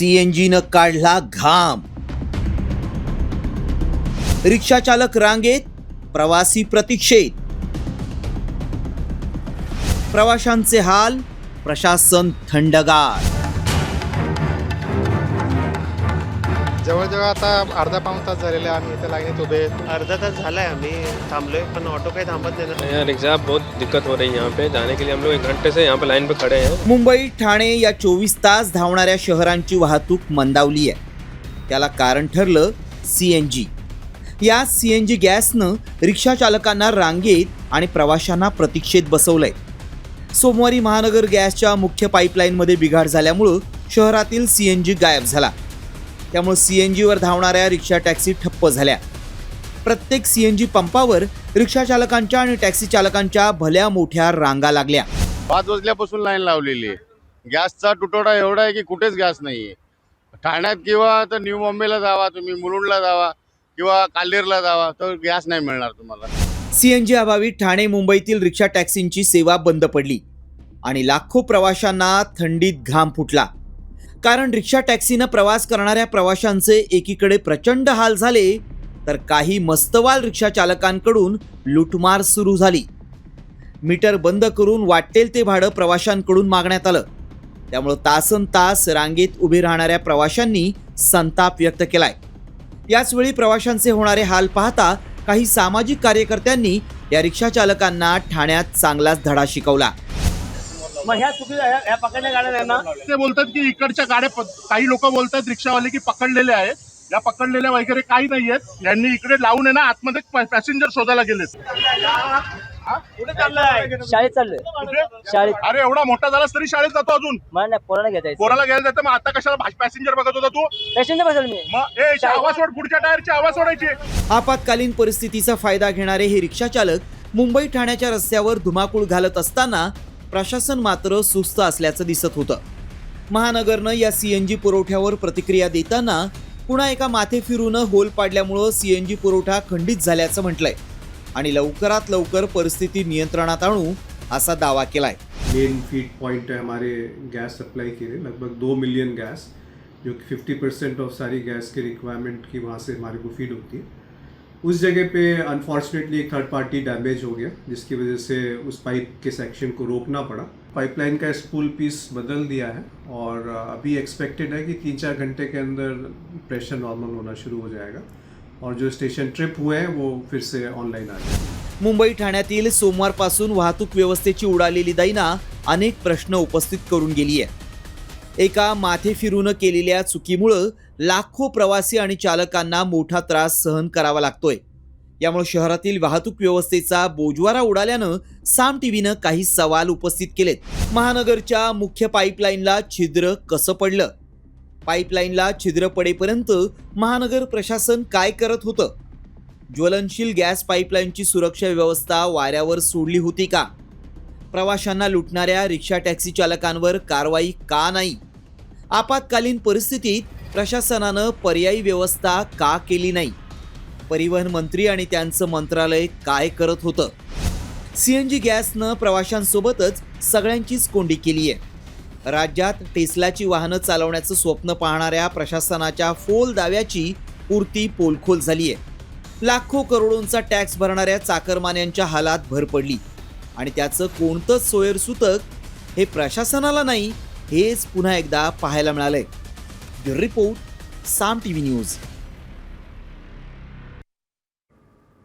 सीएनजीनं काढला घाम. रिक्षा चालक रांगेत प्रवासी प्रतीक्षेत. प्रवाशांचे हाल प्रशासन थंडगार. जवळजवळ आता अर्धा पाऊण तास झालेले आहे. आम्ही इथे लाईनीत उभे. अर्धा तास झालाय आम्ही थांबलोय पण ऑटो काही थांबत नाही ना. यहाँ रिक्शा बहुत दिक्कत हो रही है यहाँ पे। जाने के लिए हम लोग एक घंटे से यहाँ पे लाइन पे खड़े हैं। मुंबई ठाणे या चोवीस तास धावणाऱ्या शहरांची वाहतूक मंदावली आहे. त्याला कारण ठरलं सी एन जी या सी एन जी गॅसनं रिक्षा चालकांना रांगेत आणि प्रवाशांना प्रतीक्षेत बसवलंय. सोमवारी महानगर गॅसच्या मुख्य पाईपलाईनमध्ये बिघाड झाल्यामुळं शहरातील सी एन जी गायब झाला. त्यामुळे सी एन जीवर धावणाऱ्या रिक्षा टॅक्सी ठप्प झाल्या. प्रत्येक सी एन जी पंपावर रिक्षा चालकांच्या आणि टॅक्सी चालकांच्या भल्या मोठ्या रांगा लागल्या. पाच वाजल्यापासून लाईन लावलेली आहे. गॅसचा तुटवडा एवढा आहे की कुठेच गॅस नाही आहे ठाण्यात किंवा तर न्यू मुंबईला जावा तुम्ही मुलुंडला जावा किंवा काल्हेरला जावा तर गॅस नाही मिळणार तुम्हाला. सीएनजी अभावी ठाणे मुंबईतील रिक्षा टॅक्सींची सेवा बंद पडली आणि लाखो प्रवाशांना थंडीत घाम फुटला. कारण रिक्षा टॅक्सीनं प्रवास करणाऱ्या प्रवाशांचे एकीकडे प्रचंड हाल झाले तर काही मस्तवाल रिक्षा चालकांकडून लुटमार सुरू झाली. मीटर बंद करून वाटेल ते भाडं प्रवाशांकडून मागण्यात आलं. त्यामुळं तासन तास रांगेत उभे राहणाऱ्या प्रवाशांनी संताप व्यक्त केलाय. याचवेळी प्रवाशांचे होणारे हाल पाहता काही सामाजिक कार्यकर्त्यांनी या रिक्षा चालकांना ठाण्यात चांगलाच धडा शिकवला. मग ह्या पकडल्या गाड्या ना ते बोलतात की इकडच्या गाड्या प- काही लोक बोलतात रिक्षावाले की पकडलेले आहेत. या पकडलेल्या वगैरे काही नाही आहेत. यांनी इकडे लावून आहे ना आतमध्ये पॅसेंजर शोधायला गेलेत. कुठे चाललंय? शाळेत चाललोय. कुठे? शाळेत. अरे एवढा मोठा झालास तरी शाळेत जातो अजून. मला नाही पोराला घेता पोराला घ्यायला जातं मग आता कशाला पॅसेंजर बघत होता तू? पेशंट बसेल मी. मग ए आवाज सोड पुढच्या टायरची आवाज सोडायची. आपत्कालीन परिस्थितीचा फायदा घेणारे हे रिक्षा चालक मुंबई ठाण्याच्या रस्त्यावर धुमाकूळ घालत असताना प्रशासन मात्र सुस्त असल्याचं दिसत होतं. महानगरनं या सीएनजी पुरवठ्यावर प्रतिक्रिया देताना पुन्हा एका माथे फिरून होल पाडल्यामुळं सीएनजी पुरवठा खंडित झाल्याचं म्हटलंय. आणि लवकरात लवकर परिस्थिती नियंत्रणात आणू असा दावा केलाय. मेन फीड पॉइंट है हमारे गैस सप्लाई के लिए लगभग दो मिलियन गैस जो कि फिफ्टी परसेंट ऑफ सारी गैस के रिक्वायरमेंट की वहाँ से हमारे को फीड होती है। उस जगह पे अनफॉर्चुनेटली एक थर्ड पार्टी डैमेज हो गया जिसकी वजह से उस पाइप के सेक्शन को रोकना पड़ा। पाइपलाइन का स्पूल पीस बदल दिया है और uh, अभी एक्सपेक्टेड है कि तीन चार घंटे के अंदर प्रेशर नॉर्मल होना शुरू हो जाएगा और जो स्टेशन ट्रिप हुए हैं वो फिर से ऑनलाइन आ जाएंगे मुंबई ठाण्यातील सोमवारपासून वाहतूक व्यवस्थेची उडालेली दैना अनेक प्रश्न उपस्थित करून गेली आहे. एका माथे फिरून केलेल्या चुकीमुळं लाखो प्रवासी आणि चालकांना मोठा त्रास सहन करावा लागतोय. यामुळे शहरातील वाहतूक व्यवस्थेचा बोजवारा उडाल्यानं साम टीव्हीनं काही सवाल उपस्थित केलेत. महानगरच्या मुख्य पाईपलाईनला छिद्र कसं पडलं? पाईपलाईनला छिद्र पडेपर्यंत महानगर प्रशासन काय करत होतं? ज्वलनशील गॅस पाईपलाईनची सुरक्षा व्यवस्था वाऱ्यावर सोडली होती का? प्रवाशांना लुटणाऱ्या रिक्षा टॅक्सी चालकांवर कारवाई का नाही? आपत्कालीन परिस्थितीत प्रशासनानं पर्यायी व्यवस्था का केली नाही? परिवहन मंत्री आणि त्यांचं मंत्रालय काय करत होतं? सीएनजी गॅसनं प्रवाशांसोबतच सगळ्यांचीच कोंडी केली आहे. राज्यात टेस्लाची वाहनं चालवण्याचं स्वप्न पाहणाऱ्या प्रशासनाच्या फोल दाव्याची पुरती पोलखोल झाली आहे. लाखो करोडोंचा टॅक्स भरणाऱ्या चाकरमान्यांच्या हालात भर पडली. आणि त्याचं कोणतंच सोयरसूतक हे प्रशासनाला नाही हेच पुन्हा एकदा पाहायला मिळालंय. Bureau report Saam TV news